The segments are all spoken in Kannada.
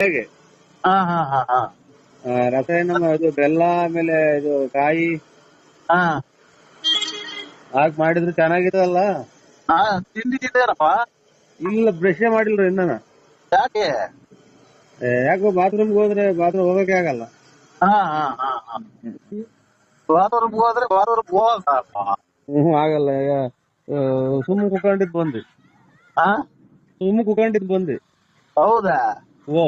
ಹೇಗೆ? ಹಾ ಹಾ ಹಾ ಹಾ. ರಸಾಯನ ಇದು ಬೆಲ್ಲ ಆಮೇಲೆ ಇದು ಕಾಯಿ. ಹಾ. ಹಾಕಿ ಮಾಡಿದ್ರೆ ಚೆನ್ನಾಗಿರಲ್ಲ ಹಾ ಇಲ್ಲ ಬ್ರಷ್ ಮಾಡಿಲ್ರಿ ಇನ್ನ ಯಾಕೆ? ಯಾಕೋ ಬಾತ್ರೂಮ್ಗೆ ಹೋದ್ರೆ ಬಾತ್ರೂಮ್ ಹೋಗಕ್ಕೆ ಆಗಲ್ಲ. ಹಾ ಹಾ ಹಾ ಹಾ. ಬಾತ್ರೂಮ್ ಹೋದ್ರೆ ಬಾತ್ರೂಮ್ ಹೋಗಲ್ಲ ಹ್ಮ್ ಆಗಲ್ಲ. ಈಗ ಸುಮ್ಮ ಕುಕೊಂಡಿದ್ ಬಂದ್ರಿ ಹಾ? ಸುಮ್ಮ ಕುಕೊಂಡಿದ್ ಹೌದಾ? ಓ.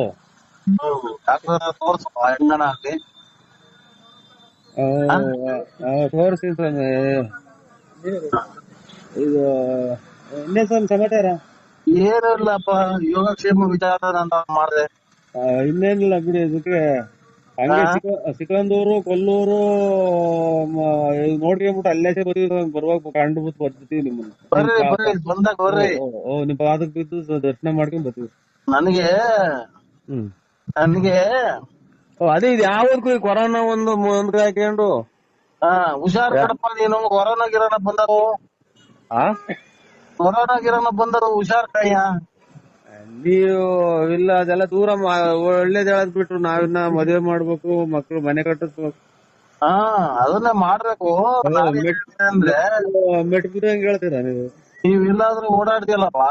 ಯೋಗಕ್ಷೇಮ ವಿಚಾರ ಮಾಡಿದೆ ಇನ್ನೇನಿಲ್ಲ ಬಿಡಿ ಅದಕ್ಕೆ ಹಂಗೆ ಹಾ. ಸಿಕ ಸಿಕಂದೂರು ಕೊಲ್ಲೂರು ನೋಡ್ಕೊಂಬಿಟ್ಟು ಅಲ್ಲೇ ಬರ್ತೀವಿ ಬರುವಾಗ ಕಂಡು ಬಿಟ್ಟು ಬರ್ತೀವಿ ನಿಮ್ಮ ಓ, ಪಾದಕ್ ಬಿದ್ದು ದರ್ಶನ ಮಾಡ್ಕೊಂಡ್ ಬರ್ತೀವಿ ನನಗೆ ನನಗೆ? ಓ ಅದೇ ಇದು ಯಾವ್ದು ಕೊರೋನಾ ಒಂದು ಮುಂದ್ ಹಾಕೊಂಡು? ಹಾ ಹುಷಾರ್ ಕಡಪ್ಪ ನೀನು ಕೊರೋನಾ ಗಿರೋನ ಬಂದರು ಆ? ಕೊರೋನಾ ಗಿರೋನ ಬಂದರು ಹುಷಾರ್ ಕಯ್ಯ ನೀವು ಇಲ್ಲ ಅದೆಲ್ಲ ದೂರ ಒಳ್ಳೇದ್ ಹೇಳದ್ ಬಿಟ್ರು ನಾವಿನ್ನ ಮದ್ವೆ ಮಾಡ್ಬೇಕು ಮಕ್ಳು ಮನೆ ಕಟ್ಟಿಸ್ಬೇಕು. ಹಾ ಅದನ್ನ ಮಾಡ್ಬೇಕು. ಅಂದ್ರೆ ಮೆಟ್ ಬಿದ್ದಂಗ್ ಹೇಳ್ತೀರಾ ನೀವು ನೀವ್? ಇಲ್ಲಾದ್ರೂ ಓಡಾಡ್ತಿಯಲ್ಲಪ್ಪ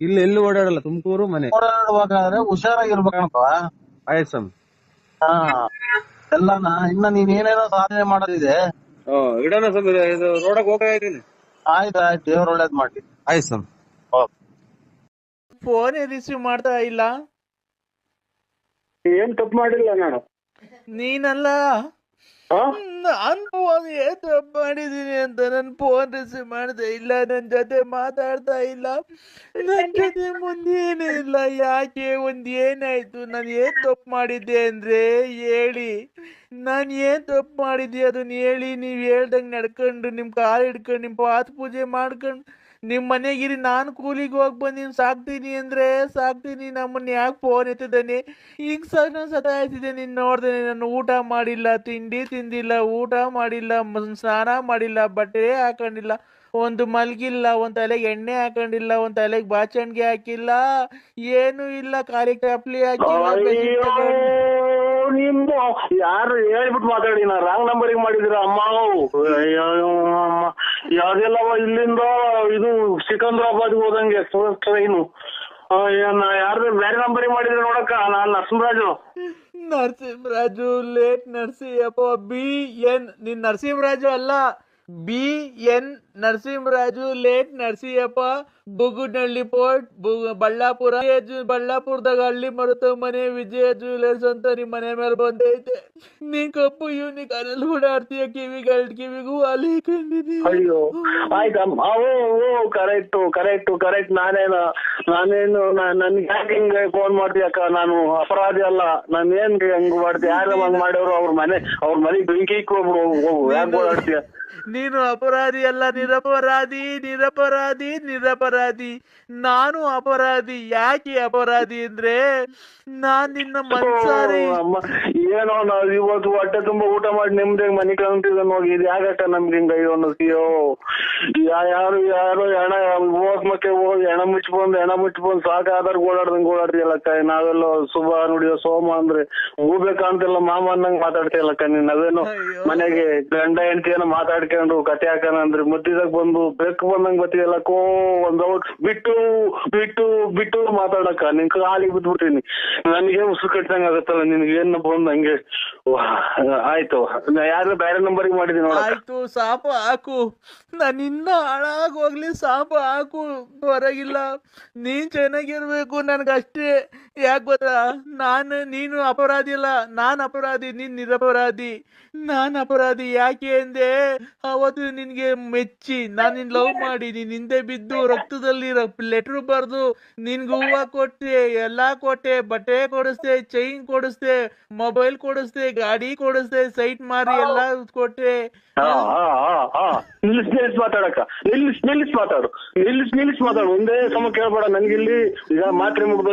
ಇಲ್ಲ ಎಲ್ಲಿ ಓಡಾಡಲ್ಲ ತುಮಕೂರು ಮನೆ. ಓಡಾಡ್ಬೇಕಾದ್ರೆ ಹುಷಾರಾಗಿರ್ಬೇಕಪ್ಪ. ಆಯ್ತು ಸ್ವಾಮಿ. ಹಾ. ಎಲ್ಲಾನ ಇನ್ನ ನೀನ್ ಏನೇನೋ ಸಾಧನೆ ಮಾಡೋದಿದೆ. ಓ ಇಡೋಣ ಸ್ವಾಮಿ ಇದು ರೋಡಕ್ ಹೋಗ್ತಾ ಇದ್ದೀನಿ. ಆಯ್ತು ಆಯ್ತು ದೇವ್ರ ಒಳ್ಳೇದ್ ಮಾಡಿ ಆಯ್ತು ಸ್ವಾಮಿ. ಫೋನ್ ರಿಸೀವ್ ಮಾಡ್ತಾ ಇಲ್ಲ. ಏನ್ ತಪ್ಪು ಮಾಡಿಲ್ಲ ನಾನು. ನೀನಲ್ಲ? ನಾನು ಏನ್ ಮಾಡಿದೀನಿ ಅಂತ ನನ್ ಫೋನ್ ರಿಸೀವ್ ಮಾಡಿದೆ. ಇಲ್ಲ, ನನ್ ಜೊತೆ ಮಾತಾಡ್ತಾ ಇಲ್ಲ. ನನ್ ಜೊತೆ ಮುಂದೇನು ಇಲ್ಲ. ಯಾಕೆ ಒಂದ್ ಏನಾಯ್ತು? ನಾನು ಏನ್ ತಪ್ಪು ಮಾಡಿದ್ದೆ ಅಂದ್ರೆ ಹೇಳಿ. ನಾನು ಏನ್ ತಪ್ಪು ಮಾಡಿದ್ದೆ? ಅದನ್ನ ಹೇಳಿ. ನೀವ್ ಹೇಳ್ದಂಗ್ ನಡ್ಕೊಂಡು, ನಿಮ್ ಕಾಲ್ ಹಿಡ್ಕೊಂಡು, ನಿಮ್ ಪಾತ್ ಪೂಜೆ ಮಾಡ್ಕೊಂಡು ನಿಮ್ ಮನೆಗಿರಿ ನಾನು ಕೂಲಿಗೆ ಹೋಗಿ ಬಂದಿನಿ ಸಾಕ್ತೀನಿ ಅಂದ್ರೆ ಸಾಕ್ತೀನಿ ನಮ್ಮನ್ನ ಯಾಕೆ ಫೋನ್ ಎತ್ತಿದ್ದಾನೆ? ಈಗ ಸಹ ಸತಾಯಿಸಿದೆ ನೀನ್ ನೋಡ್ದೆ ನಾನು ಊಟ ಮಾಡಿಲ್ಲ ತಿಂಡಿ ತಿಂದಿಲ್ಲ ಊಟ ಮಾಡಿಲ್ಲ ಸ್ನಾನ ಮಾಡಿಲ್ಲ ಬಟ್ಟೆ ಹಾಕೊಂಡಿಲ್ಲ ಒಂದು ಮಲ್ಗಿಲ್ಲ ಒಂದ್ ತಲೆಗೆ ಎಣ್ಣೆ ಹಾಕೊಂಡಿಲ್ಲ ಒಂದ್ ತಲೆಗೆ ಬಾಚಣಿಗೆ ಹಾಕಿಲ್ಲ ಏನು ಇಲ್ಲ ಖಾಲಿ ಟಪ್ಲಿ ಹಾಕಿಲ್ಲ ನಿಮ್ಮ ಯಾರು ಹೇಳ್ಬಿಟ್ಟು ಮಾತಾಡಿ ನಾ ರಾಂಗ್ ನಂಬರಿಗೆ ಮಾಡಿದಿರ ಅಮ್ಮ ಅಯ್ಯೋ ಅಮ್ಮ. ಯಾವ್ದೆಲ್ಲವ ಇಲ್ಲಿಂದ ಇದು ಸಿಕಂದ್ರಾಬಾದ್ ಹೋದಂಗೆ ಟ್ರೈನು ಯಾರ್ದು ಬೇರೆ ನಂಬರ್ ಮಾಡಿದ್ರೆ ನೋಡಕ್ಕ, ನಾನ್ Narasimharaju. Narasimharaju late Narasimhappa B N ನಿನ್ ನರಸಿಂಹರಾಜು ಅಲ್ಲ. B N Narasimharaju late Narasimhappa Bugudnahalli port Ballapura. ಬಳ್ಳಾಪುರದಾಗ ಹಳ್ಳಿ ಮರುತ ಮನೆ ವಿಜಯ ಜ್ಯುವೆಲರ್ಸ್ ಅಂತ ನಿಮ್ ಮನೆ ಮೇಲೆ ಬಂದೈತೆ. ನೀ ಕಪ್ಪು ಇವ್ನಿ ಕನಲ್ ಓಡಾಡ್ತೀಯ ಗಲ್ಡ್ ಕಿವಿಗೂ ಅಲ್ಲಿ ಕಂಡಿದೀನಿ ಅಯ್ಯೋ ಆಯ್ತಮ್ಮ ಓ ಓ ಕರೆಕ್ಟ್ ಕರೆಕ್ಟು ಕರೆಕ್ಟ್ ನಾನೇನು ನಾನೇನು ನನ್ಗೆ ಯಾಕೆ ಹಿಂಗೆ ಫೋನ್ ಮಾಡ್ತೀಯಕ್ಕ ನಾನು ಅಪರಾಧಿ ಅಲ್ಲ. ನಾನು ಏನ್ ಹಂಗ್ ಮಾಡ್ತೀಯ? ಯಾರು ಹಂಗ್ ಮಾಡೋರು ಅವ್ರ ಮನೆ ಅವ್ರ ಮನೆಗ್ ಬೆಂಕಿ ಇಕ್ಕೊಬ್ರು ಯಾಕೆ ಓಡಾಡ್ತೀಯ? ನೀನು ಅಪರಾಧಿ ಅಲ್ಲ ನಿರಪರಾಧಿ ನಿರಪರಾಧಿ ನಿರಪರಾಧಿ. ನಾನು ಅಪರಾಧಿ ಯಾಕೆ ಅಪರಾಧಿ ಅಂದ್ರೆ ನಾನ್ ನಿನ್ನ ಮನ್ಸಾರಿ. ಏನೋ ನಾವ್ ಇವತ್ತು ಹೊಟ್ಟೆ ತುಂಬಾ ಊಟ ಮಾಡಿ ನಿಮ್ದೇ ಮನೆ ಕಾಣ್ತಿದ್ದ ಹೋಗಿ ಇದು ಯಾಕಕ್ಕ ನಮ್ಗೆ ಹಿಂಗ ಅಯ್ಯೋ. ಯಾರು ಯಾರು ಹೆಣ ಹೋಗ್ ಮಕ್ಕೆ ಹೋಗಿ ಹೆಣ ಮುಚ್ಕೊಂಡ್ ಹೆಣ ಮುಚ್ಕೊಂಡ್ ಸಾಕಾದ್ರ ಓಡಾಡ್ದಂಗ್ ಓಡಾಡ್ತೀಯಲ್ಲಕ್ಕ ನಾವೆಲ್ಲ ಶುಭ ನುಡಿಯೋ ಸೋಮ ಅಂದ್ರೆ ಹೂಬೆ ಕಾಣ್ತಿಲ್ಲ ಮಾಮ ಅನ್ನಂಗ್ ಮಾತಾಡ್ತೀಯಲ್ಲಕ್ಕ ನೀನ್. ನಾವೇನು ಮನೆಗೆ ಗಂಡ ಹೆಂಡತಿ ಏನೋ ಮಾತಾಡ್ಕೊಂಡು ಕತೆ ಹಾಕಣ ಅಂದ್ರೆ ಮುದ್ದಿದಾಗ ಬಂದು ಬೆಕ್ ಬಂದಂಗ್ ಬತ್ತೀಯಲ್ಲ ಕೋ ಒಂದ್ ಬಿಟ್ಟು ಬಿಟ್ಟು ಬಿಟ್ಟು ಮಾತಾಡಕ್ಕ. ನಿನ್ ಕಾಲಿಗೆ ಬಿದ್ಬಿಟ್ಟಿನಿ ನನಗೆ ಉಸಿರು ಕಟ್ಟಿದಂಗ ಆಗತ್ತಲ್ಲ ನಿನ್ಗೆ ಏನ್ ಬಂದ್ ಹಂಗೆ. ಆಯ್ತು. ಯಾರು ಬೇರೆ ನಂಬರ್ ಮಾಡಿದೀನಿ ನೋಡ ಆಯ್ತು ಸಾಪ ಹಾಕು. ನಾನು ಹಾಳಾಗೋಗ್ಲಿ ಸಾಪ ಹಾಕು, ಹೊರಗಿಲ್ಲ. ನೀನ್ ಚೆನ್ನಾಗಿರ್ಬೇಕು ನನ್ಗಷ್ಟೇ. ಯಾಕೆ ಗೊತ್ತಾ? ನಾನು, ನೀನು ಅಪರಾಧಿ ಅಲ್ಲ. ನಾನ್ ಅಪರಾಧಿ, ನೀನ್ ನಿರಪರಾಧಿ. ನಾನ್ ಅಪರಾಧಿ ಯಾಕೆ ಅಂದೆ? ಅವತ್ತು ನಿನ್ಗೆ ಮೆಚ್ಚಿ, ನಾನ್ ನಿನ್ ಲವ್ ಮಾಡಿ ನೀನ್ ಹಿಂದೆ ಬಿದ್ದು ರಕ್ತದಲ್ಲಿ ಲೆಟರ್ ಬರ್ದು ನಿನ್ಗೆ ಹೂವ ಕೊಟ್ಟೆ, ಎಲ್ಲಾ ಕೊಟ್ಟೆ. ಬಟ್ಟೆ ಕೊಡಿಸ್ದೆ ಚೈನ್ ಕೊಡಿಸ್ದೆ ಮೊಬೈಲ್ ಕೊಡಿಸ್ದೆ, ಗಾಡಿ ಕೊಡಿಸ್ದೆ ಸೈಟ್ ಮಾರಿ ಎಲ್ಲಾ ಕೊಟ್ಟೆ. ನಿಲ್ಲಿಸ್ ಮಾತಾಡಕ್ಕ. ನಿಲ್ಲಿಸ್ ನಿಲ್ಲಿಸ್ ಮಾತಾಡು. ನಿಲ್ಲಿಸ್ ನಿಲ್ಲಿಸ್ ಮಾತಾಡು. ಒಂದೇ ಸಮ ಕೇಳ್ಬೇಡ. ನನ್ಗಿಲ್ಲಿ ಈಗ ಮಾತ್ರೆ ಮುಗ್ದು